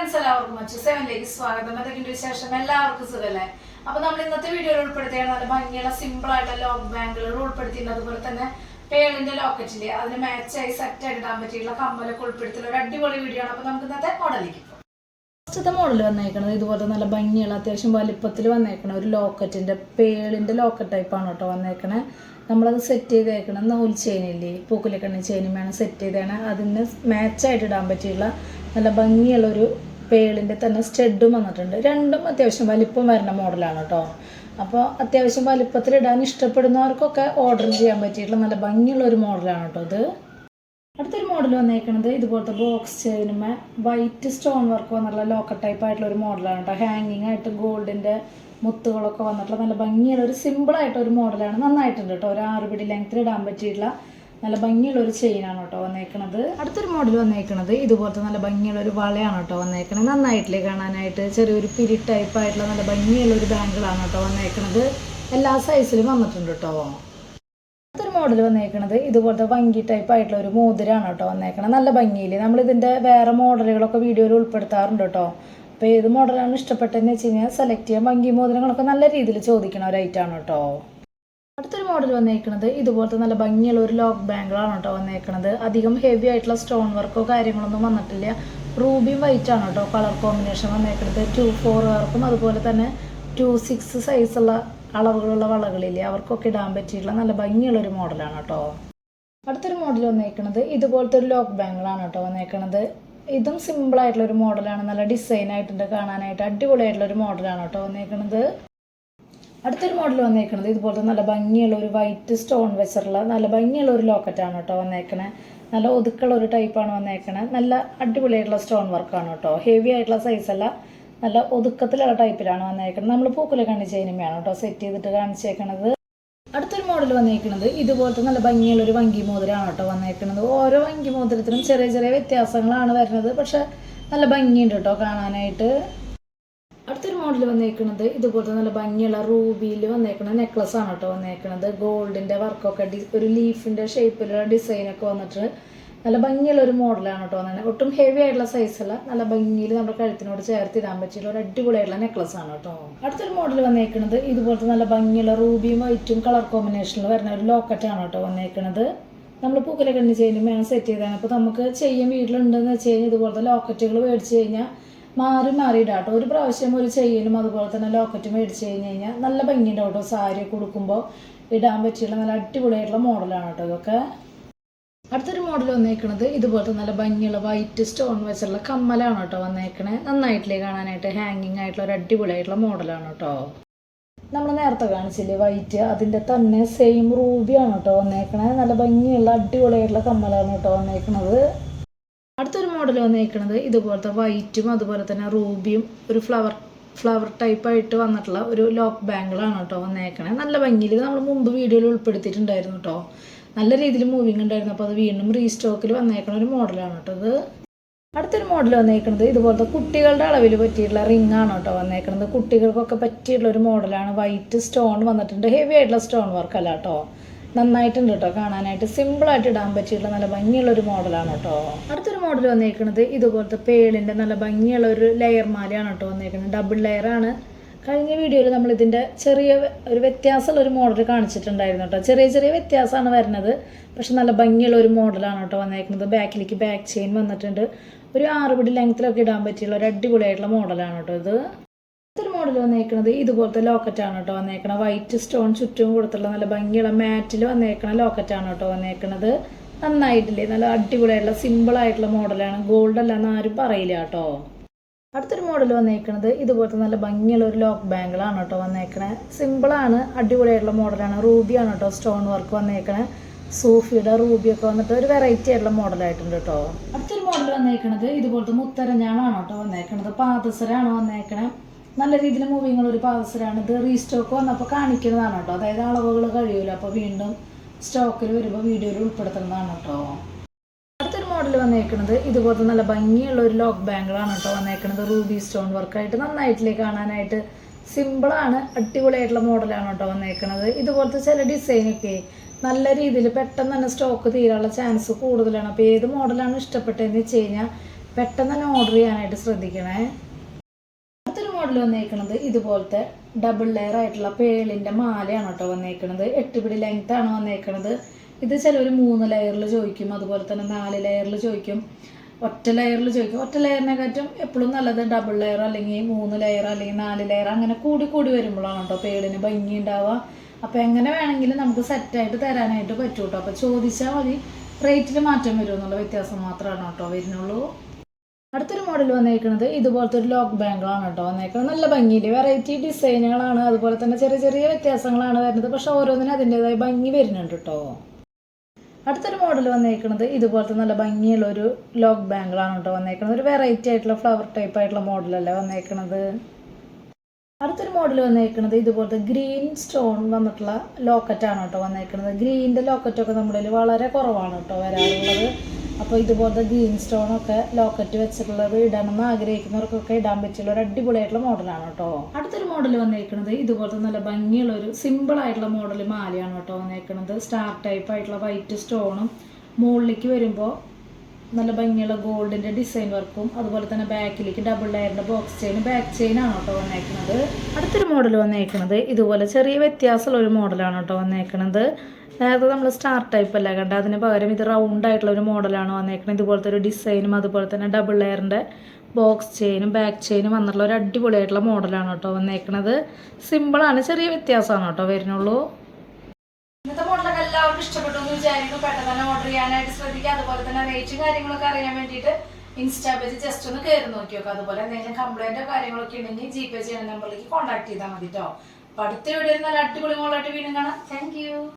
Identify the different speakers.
Speaker 1: Friends എല്ലാവർക്കും മറ്റു സെവനിലേക്ക് സ്വാഗതം. എന്തൊക്കെയുണ്ട് വിശേഷം? എല്ലാവർക്കും സുഖല്ലേ? അപ്പൊ നമ്മൾ ഇന്നത്തെ വീഡിയോയിൽ ഉൾപ്പെടുത്തിയാണ് നല്ല ഭംഗിയുള്ള സിമ്പിൾ ആയിട്ടുള്ള ലോക്ക് ബാങ്കുകൾ ഉൾപ്പെടുത്തിയിട്ടുണ്ട്. അതുപോലെ തന്നെ പേളിന്റെ ലോക്കറ്റിൽ അതിന് മാച്ചായി സെറ്റ് ആയിട്ടാൻ പറ്റിയുള്ള കമ്മലൊക്കെ ഉൾപ്പെടുത്തിയുള്ള ഒരു അടിപൊളി വീഡിയോ ആണ്. അപ്പൊ നമുക്ക് ഇന്നത്തെ മോഡലിലേക്ക് ഫസ്റ്റത്തെ മോഡൽ വന്നേക്കണത് ഇതുപോലെ നല്ല ഭംഗിയുള്ള അത്യാവശ്യം വലിപ്പത്തിൽ വന്നേക്കണ ഒരു ലോക്കറ്റിന്റെ പേളിന്റെ ലോക്കറ്റ് ടൈപ്പാണ് കേട്ടോ വന്നേക്കണേ. നമ്മളത് സെറ്റ് ചെയ്തേക്കണം നൂൽ ചെയിനില്ലേ പൂക്കുലക്കണ്ണി ചെയിനും വേണം സെറ്റ് ചെയ്തതാണ് അതിന് മാച്ചായിട്ട് ഇടാൻ പറ്റിയുള്ള നല്ല ഭംഗിയുള്ള ഒരു പേളിന്റെ തന്നെ സ്റ്റെഡും വന്നിട്ടുണ്ട്. രണ്ടും അത്യാവശ്യം വലിപ്പം വരുന്ന മോഡലാണ് കേട്ടോ അപ്പോൾ അത്യാവശ്യം വലിപ്പത്തിലിടാൻ ഇഷ്ടപ്പെടുന്നവർക്കൊക്കെ ഓർഡർ ചെയ്യാൻ പറ്റിയിട്ടുള്ള നല്ല ഭംഗിയുള്ള ഒരു മോഡലാണ് കേട്ടോ ഇത്. അടുത്തൊരു മോഡൽ വന്നേക്കുന്നത് ഇതുപോലത്തെ ബോക്സ് ചെയിനുമേ വൈറ്റ് സ്റ്റോൺ വർക്ക് വന്നിട്ടുള്ള ലോക്കർ ടൈപ്പ് ആയിട്ടുള്ള ഒരു മോഡലാണ് കേട്ടോ ഹാങ്ങിങ് ആയിട്ട് ഗോൾഡിന്റെ മുത്തുകളൊക്കെ വന്നിട്ടുള്ള നല്ല ഭംഗിയുള്ള ഒരു സിമ്പിൾ ആയിട്ട് ഒരു മോഡലാണ് നന്നായിട്ടുണ്ട് കേട്ടോ ഒരു ആറ് പിടി ലെങ്ത്തിൽ ഇടാൻ പറ്റിയിട്ടുള്ള നല്ല ഭംഗിയുള്ള ഒരു ചെയിനാണ് കേട്ടോ വന്നേക്കണത്. അടുത്തൊരു മോഡൽ വന്നേക്കണത്. ഇതുപോലത്തെ നല്ല ഭംഗിയുള്ള ഒരു വളയാണ് കേട്ടോ വന്നേക്കണത്. നന്നായിട്ടില്ലേ കാണാനായിട്ട്? ചെറിയൊരു പിരി ടൈപ്പ് ആയിട്ടുള്ള നല്ല ഭംഗിയുള്ള ഒരു ബാങ്കിളാണ് കേട്ടോ വന്നേക്കണത്. എല്ലാ സൈസിലും വന്നിട്ടുണ്ട് കേട്ടോ. അടുത്തൊരു മോഡൽ വന്നേക്കണത് ഇതുപോലത്തെ ഭംഗി ടൈപ്പ് ആയിട്ടുള്ള ഒരു മോതിരാണ് കേട്ടോ വന്നേക്കണത്. നല്ല ഭംഗിയിൽ നമ്മൾ ഇതിന്റെ വേറെ മോഡലുകളൊക്കെ വീഡിയോയിൽ ഉൾപ്പെടുത്താറുണ്ട് കേട്ടോ. അപ്പോൾ ഏത് മോഡലാണ് ഇഷ്ടപ്പെട്ടതെന്ന് വെച്ച് കഴിഞ്ഞാൽ സെലക്ട് ചെയ്യാൻ ഭംഗി മോതിരങ്ങളൊക്കെ നല്ല രീതിയിൽ ചോദിക്കണ ഒരു ഐറ്റാണ് കേട്ടോ. അടുത്തൊരു മോഡൽ വന്നേക്കണത് ഇതുപോലത്തെ നല്ല ഭംഗിയുള്ള ഒരു ലോക്ക് ബാങ്കിളാണ് കേട്ടോ വന്നേക്കണത്. അധികം ഹെവി ആയിട്ടുള്ള സ്റ്റോൺ വർക്കോ കാര്യങ്ങളൊന്നും വന്നിട്ടില്ല. റൂബിയും വൈറ്റ് ആണ് കേട്ടോ കളർ കോമ്പിനേഷൻ വന്നേക്കണത്. ടു ഫോർ വർക്കും അതുപോലെ തന്നെ ടു സിക്സ് സൈസുള്ള അളവുകളുള്ള വളകളില്ലേ അവർക്കൊക്കെ ഇടാൻ പറ്റിയിട്ടുള്ള നല്ല ഭംഗിയുള്ള ഒരു മോഡലാണ് കേട്ടോ. അടുത്തൊരു മോഡൽ വന്നേക്കണത് ഇതുപോലത്തെ ഒരു ലോക്ക് ബാങ്കിളാണ് കേട്ടോ വന്നേക്കണത്. ഇതും സിമ്പിൾ ആയിട്ടുള്ള ഒരു മോഡലാണ് നല്ല ഡിസൈൻ ആയിട്ടുണ്ട് കാണാനായിട്ട്. അടിപൊളിയായിട്ടുള്ള ഒരു മോഡലാണ് കേട്ടോ വന്നേക്കണത്. അടുത്തൊരു മോഡൽ വന്നേക്കുന്നത് ഇതുപോലത്തെ നല്ല ഭംഗിയുള്ള ഒരു വൈറ്റ് സ്റ്റോൺ വെച്ചിട്ടുള്ള നല്ല ഭംഗിയുള്ള ഒരു ലോക്കറ്റാണ് കേട്ടോ വന്നേക്കണേ. നല്ല ഒതുക്കുള്ള ഒരു ടൈപ്പാണ് വന്നേക്കണേ. നല്ല അടിപൊളിയായിട്ടുള്ള സ്റ്റോൺ വർക്കാണ് കേട്ടോ. ഹെവി ആയിട്ടുള്ള സൈസല്ല നല്ല ഒതുക്കത്തിലുള്ള ടൈപ്പിലാണ് വന്നേക്കുന്നത് നമ്മൾ പൂക്കുല കാണിച്ച ഇനിമയാണ് കേട്ടോ സെറ്റ് ചെയ്തിട്ട് കാണിച്ചേക്കണത്. അടുത്തൊരു മോഡൽ വന്നേക്കുന്നത് ഇതുപോലത്തെ നല്ല ഭംഗിയുള്ള ഒരു വങ്കി മോതിരമാണ് കേട്ടോ വന്നേക്കുന്നത് ഓരോ വങ്കി മോതിരത്തിനും ചെറിയ ചെറിയ വ്യത്യാസങ്ങളാണ് വരുന്നത്. പക്ഷെ നല്ല ഭംഗിയുണ്ട് കേട്ടോ കാണാനായിട്ട്. മോഡൽ വന്നേക്കുന്നത് ഇതുപോലത്തെ നല്ല ഭംഗിയുള്ള റൂബിയിൽ വന്നേക്കുന്ന നെക്ലസ് ആണ് കേട്ടോ വന്നേക്കുന്നത് ഗോൾഡിന്റെ വർക്കൊക്കെ ഡി ഒരു ലീഫിന്റെ ഷേപ്പിലുള്ള ഡിസൈനൊക്കെ വന്നിട്ട് നല്ല ഭംഗിയുള്ള ഒരു മോഡലാണ് കേട്ടോ വന്നത് ഒട്ടും ഹെവി ആയിട്ടുള്ള സൈസല്ല നല്ല ഭംഗിയിൽ നമ്മുടെ കഴുത്തിനോട് ചേർത്ത് ഇടാൻ പറ്റിയുള്ള ഒരു അടിപൊളിയായിട്ടുള്ള നെക്ലസ് ആണ് കേട്ടോ. അടുത്തൊരു മോഡൽ വന്നേക്കുന്നത് ഇതുപോലത്തെ നല്ല ഭംഗിയുള്ള റൂബിയും വൈറ്റും കളർ കോമ്പിനേഷനിൽ വരുന്ന ഒരു ലോക്കറ്റാണ് കേട്ടോ വന്നേക്കുന്നത് നമ്മൾ പൂക്കലൊക്കെ കണ്ണി ചെയ്യുമ്പോൾ സെറ്റ് ചെയ്താണ് അപ്പോൾ നമുക്ക് ചെയ്യാൻ വീട്ടിലുണ്ടെന്ന് വെച്ച് കഴിഞ്ഞാൽ ഇതുപോലത്തെ ലോക്കറ്റുകൾ മേടിച്ച് കഴിഞ്ഞാൽ മാറി മാറി കേട്ടോ ഒരു പ്രാവശ്യം ഒരു ചെയിനും അതുപോലെ തന്നെ ലോക്കറ്റ് മേടിച്ച് കഴിഞ്ഞ് കഴിഞ്ഞാൽ നല്ല ഭംഗിയുണ്ട് കേട്ടോ സാരി കൊടുക്കുമ്പോൾ ഇടാൻ പറ്റിയുള്ള നല്ല അടിപൊളിയായിട്ടുള്ള മോഡലാണ് കേട്ടോ ഇതൊക്കെ. അടുത്തൊരു മോഡൽ വന്നേക്കണത് ഇതുപോലത്തെ നല്ല ഭംഗിയുള്ള വൈറ്റ് സ്റ്റോൺ വെച്ചുള്ള കമ്മലാണ് കേട്ടോ വന്നേക്കണേ. നന്നായിട്ടില്ലേ കാണാനായിട്ട്. ഹാങ്ങിങ് ആയിട്ടുള്ള ഒരു അടിപൊളിയായിട്ടുള്ള മോഡലാണ് കേട്ടോ നമ്മൾ നേരത്തെ കാണിച്ചില്ലേ വൈറ്റ് അതിന്റെ തന്നെ സെയിം റൂബിയാണ് കേട്ടോ വന്നേക്കണേ. നല്ല ഭംഗിയുള്ള അടിപൊളിയായിട്ടുള്ള കമ്മലാണ് കേട്ടോ വന്നേക്കണത്. മോഡൽ വന്നേക്കണത് ഇതുപോലത്തെ വൈറ്റും അതുപോലെ തന്നെ റൂബിയും ഒരു ഫ്ലവർ ഫ്ലവർ ടൈപ്പ് ആയിട്ട് വന്നിട്ടുള്ള ഒരു ലോക്ക് ബാങ്കിളാണ് കേട്ടോ വന്നേക്കണേ. നല്ല ഭംഗിയിൽ നമ്മൾ മുമ്പ് വീഡിയോയിൽ ഉൾപ്പെടുത്തിയിട്ടുണ്ടായിരുന്നു കേട്ടോ. നല്ല രീതിയിൽ മൂവിങ് ഉണ്ടായിരുന്നു. അപ്പോൾ അത് വീണ്ടും റീസ്റ്റോക്കിൽ വന്നേക്കണ ഒരു മോഡലാണ് കേട്ടോ ഇത്. അടുത്തൊരു മോഡൽ വന്നേക്കുന്നത് ഇതുപോലത്തെ കുട്ടികളുടെ അളവിൽ പറ്റിയിട്ടുള്ള റിംഗ് ആണ് കേട്ടോ വന്നേക്കുന്നത് കുട്ടികൾക്കൊക്കെ പറ്റിയിട്ടുള്ള ഒരു മോഡലാണ് വൈറ്റ് സ്റ്റോൺ വന്നിട്ടുണ്ട്. ഹെവി ആയിട്ടുള്ള സ്റ്റോൺ വർക്ക് അല്ല കേട്ടോ. നന്നായിട്ടുണ്ട് കേട്ടോ കാണാനായിട്ട്. സിമ്പിളായിട്ട് ഇടാൻ പറ്റിയിട്ടുള്ള നല്ല ഭംഗിയുള്ള ഒരു മോഡലാണ് കേട്ടോ. അടുത്തൊരു മോഡൽ വന്നേക്കുന്നത് ഇതുപോലത്തെ പേളിന്റെ നല്ല ഭംഗിയുള്ള ഒരു ലെയർ മാലയാണ് കേട്ടോ വന്നേക്കുന്നത് ഡബിൾ ലെയർ ആണ്. കഴിഞ്ഞ വീഡിയോയിൽ നമ്മൾ ഇതിന്റെ ചെറിയ ഒരു വ്യത്യാസമുള്ള ഒരു മോഡൽ കാണിച്ചിട്ടുണ്ടായിരുന്നു കേട്ടോ. ചെറിയ ചെറിയ വ്യത്യാസമാണ് വരുന്നത്. പക്ഷെ നല്ല ഭംഗിയുള്ള ഒരു മോഡലാണ് കേട്ടോ വന്നേക്കുന്നത് ബാക്കിലേക്ക് ബാക്ക് ചെയിൻ വന്നിട്ടുണ്ട്. ഒരു ആറുപടി പിടി ലെങ്ത്തിലൊക്കെ ഇടാൻ പറ്റിയുള്ള ഒരു അടിപൊളിയായിട്ടുള്ള മോഡലാണ് കേട്ടോ ഇത്. മോഡൽ വന്നേക്കുന്നത് ഇതുപോലത്തെ ലോക്കറ്റാണ് കേട്ടോ വന്നേക്കണത്. വൈറ്റ് സ്റ്റോൺ ചുറ്റും കൊടുത്തുള്ള നല്ല ഭംഗിയുള്ള മാറ്റിൽ വന്നേക്കണ ലോക്കറ്റാണ് കേട്ടോ വന്നേക്കണത്. നന്നായിട്ടില്ലേ? നല്ല അടിപൊളിയായിട്ടുള്ള സിമ്പിൾ ആയിട്ടുള്ള മോഡലാണ്. ഗോൾഡ് അല്ല എന്ന് ആരും പറയില്ല കേട്ടോ. അടുത്തൊരു മോഡൽ വന്നേക്കണത് ഇതുപോലത്തെ നല്ല ഭംഗിയുള്ള ഒരു ലോക്ക് ബാങ്കിളാണ് കേട്ടോ വന്നേക്കണേ. സിമ്പിളാണ് അടിപൊളിയായിട്ടുള്ള മോഡലാണ്. റൂബിയാണ് കേട്ടോ സ്റ്റോൺ വർക്ക് വന്നേക്കണേ. സൂഫിയുടെ റൂബിയൊക്കെ വന്നിട്ട് ഒരു വെറൈറ്റി ആയിട്ടുള്ള മോഡലായിട്ടുണ്ട് കേട്ടോ. അടുത്തൊരു മോഡൽ വന്നേക്കണത് ഇതുപോലത്തെ മുത്തരഞ്ഞാണാണ് കേട്ടോ വന്നേക്കണത്. പാദസരാണ് വന്നേക്കണേ. നല്ല രീതിയിൽ മൂവിങ്ങുള്ള ഒരു പാദസരാണ് ഇത് റീസ്റ്റോക്ക് വന്നപ്പോൾ കാണിക്കുന്നതാണ് കേട്ടോ. അതായത് അളവുകൾ കഴിയൂല. അപ്പോൾ വീണ്ടും സ്റ്റോക്കിൽ വരുമ്പോൾ വീഡിയോയിൽ ഉൾപ്പെടുത്തുന്നതാണ് കേട്ടോ. അടുത്തൊരു മോഡൽ വന്നേക്കുന്നത് ഇതുപോലത്തെ നല്ല ഭംഗിയുള്ള ഒരു ലോക്ക് ബാങ്കിളാണ് കേട്ടോ വന്നേക്കുന്നത് റൂബി സ്റ്റോൺ വർക്കായിട്ട് നന്നായിട്ടില്ലേ കാണാനായിട്ട്. സിമ്പിളാണ് അടിപൊളിയായിട്ടുള്ള മോഡലാണ് കേട്ടോ വന്നേക്കുന്നത് ഇതുപോലത്തെ ചില ഡിസൈനൊക്കെ നല്ല രീതിയിൽ പെട്ടെന്ന് തന്നെ സ്റ്റോക്ക് തീരാനുള്ള ചാൻസ് കൂടുതലാണ്. അപ്പോൾ ഏത് മോഡലാണ് ഇഷ്ടപ്പെട്ടതെന്ന് വെച്ച് കഴിഞ്ഞാൽ പെട്ടെന്ന് തന്നെ ഓർഡർ ചെയ്യാനായിട്ട് ശ്രദ്ധിക്കണേ. മോഡൽ വന്നേക്കുന്നത് ഇതുപോലത്തെ ഡബിൾ ലെയർ ആയിട്ടുള്ള പേളിന്റെ മാലയാണ് കേട്ടോ വന്നേക്കുന്നത് എട്ട് പിടി ലെങ്ത് ആണ് വന്നേക്കുന്നത് ഇത് ചിലർ മൂന്ന് ലെയറിൽ ചോദിക്കും. അതുപോലെ തന്നെ നാല് ലെയറിൽ ചോദിക്കും. ഒറ്റ ലെയറിൽ ചോദിക്കും. ഒറ്റ ലെയറിനെക്കാട്ടും എപ്പോഴും നല്ലത് ഡബിൾ ലെയർ അല്ലെങ്കിൽ മൂന്ന് ലെയർ അല്ലെങ്കിൽ നാല് ലെയർ അങ്ങനെ കൂടി കൂടി വരുമ്പോഴാണ് കേട്ടോ പേളിന് ഭംഗി ഉണ്ടാവുക. അപ്പോൾ എങ്ങനെ വേണമെങ്കിലും നമുക്ക് സെറ്റായിട്ട് തരാനായിട്ട് പറ്റും കേട്ടോ. അപ്പോൾ ചോദിച്ചാൽ മതി. റേറ്റിൽ മാറ്റം വരും എന്നുള്ള വ്യത്യാസം മാത്രമാണ് കേട്ടോ വരുന്നുള്ളൂ. അടുത്തൊരു മോഡൽ വന്നേക്കുന്നത് ഇതുപോലത്തെ ഒരു ലോക്ക് ബാങ്കിളാണ് കേട്ടോ വന്നേക്കുന്നത് നല്ല ഭംഗിയിൽ വെറൈറ്റി ഡിസൈനുകളാണ് അതുപോലെ തന്നെ ചെറിയ ചെറിയ വ്യത്യാസങ്ങളാണ് വരുന്നത്. പക്ഷെ ഓരോന്നിനും അതിന്റെതായ ഭംഗി വരുന്നുണ്ട് കേട്ടോ. അടുത്തൊരു മോഡൽ വന്നേക്കുന്നത് ഇതുപോലത്തെ നല്ല ഭംഗിയുള്ള ഒരു ലോക്ക് ബാങ്കിളാണ് കേട്ടോ വന്നേക്കുന്നത് ഒരു വെറൈറ്റി ആയിട്ടുള്ള ഫ്ലവർ ടൈപ്പ് ആയിട്ടുള്ള മോഡലല്ലേ വന്നേക്കുന്നത് അടുത്തൊരു മോഡൽ വന്നേക്കുന്നത് ഇതുപോലത്തെ ഗ്രീൻ സ്റ്റോൺ വന്നിട്ടുള്ള ലോക്കറ്റാണ് കേട്ടോ വന്നേക്കുന്നത് ഗ്രീനിന്റെ ലോക്കറ്റൊക്കെ നമ്മുടെ വളരെ കുറവാണ് കേട്ടോ വരാറുള്ളത്. അപ്പോൾ ഇതുപോലത്തെ ഗ്രീൻ സ്റ്റോൺ ഒക്കെ ലോക്കറ്റ് വെച്ചിട്ടുള്ളത് ഇടണമെന്ന് ആഗ്രഹിക്കുന്നവർക്കൊക്കെ ഇടാൻ പറ്റിയുള്ള ഒരു അടിപൊളിയായിട്ടുള്ള മോഡലാണ് കേട്ടോ. അടുത്തൊരു മോഡൽ വന്നേക്കുന്നത് ഇതുപോലത്തെ നല്ല ഭംഗിയുള്ള ഒരു സിമ്പിൾ ആയിട്ടുള്ള മോഡൽ മാലയാണ് കേട്ടോ വന്നേക്കുന്നത് സ്റ്റാർ ടൈപ്പ് ആയിട്ടുള്ള വൈറ്റ് സ്റ്റോണും മുകളിലേക്ക് വരുമ്പോൾ നല്ല ഭംഗിയുള്ള ഗോൾഡിന്റെ ഡിസൈൻ വർക്കും അതുപോലെ തന്നെ ബാക്കിലേക്ക് ഡബിൾ ലെയറിന്റെ ബോക്സ് ചെയിൻ ബാക്ക് ചെയിൻ ആണ് കേട്ടോ വന്നേക്കുന്നത് അടുത്തൊരു മോഡൽ വന്നേക്കുന്നത് ഇതുപോലെ ചെറിയ വ്യത്യാസമുള്ള ഒരു മോഡലാണ് കേട്ടോ വന്നേക്കുന്നത് നേരത്തെ നമ്മൾ സ്റ്റാർ ടൈപ്പ് അല്ല കണ്ട അതിന് പകരം ഇത് റൗണ്ട് ആയിട്ടുള്ള ഒരു മോഡലാണ് വന്നേക്കുന്നത് ഇതുപോലത്തെ ഒരു ഡിസൈനും അതുപോലെ തന്നെ ഡബിൾ ലെയറിന്റെ ബോക്സ് ചെയിനും ബാക്ക് ചെയിനും വന്നിട്ടുള്ള ഒരു അടിപൊളിയായിട്ടുള്ള മോഡലാണ് കേട്ടോ വന്നേക്കുന്നത് സിമ്പിളാണ് ചെറിയ വ്യത്യാസമാണ് കേട്ടോ വരുന്നുള്ളൂ. ഇന്നത്തെ മോഡലൊക്കെ എല്ലാവർക്കും ഇഷ്ടപ്പെട്ടു എന്ന് വിചാരിക്കുന്നു. പെട്ടെന്ന് തന്നെ ഓർഡർ ചെയ്യാനായിട്ട് ശ്രദ്ധിക്കുക അതുപോലെ തന്നെ റേറ്റും കാര്യങ്ങളൊക്കെ അറിയാൻ വേണ്ടിയിട്ട് ഇൻസ്റ്റാ പേജ് ജസ്റ്റ് ഒന്ന് കയറി നോക്കി അതുപോലെ എന്തെങ്കിലും കംപ്ലൈന്റോ കാര്യങ്ങളൊക്കെ ഉണ്ടെങ്കിൽ ജി പേ ചെയ്യുന്ന നമ്പറിലേക്ക് കോൺടാക്ട് ചെയ്താൽ മതി കേട്ടോ. അടുത്ത വീഡിയോയിൽ നല്ല അടിപൊളി മോളായിട്ട് വീണ്ടും കാണാം. താങ്ക്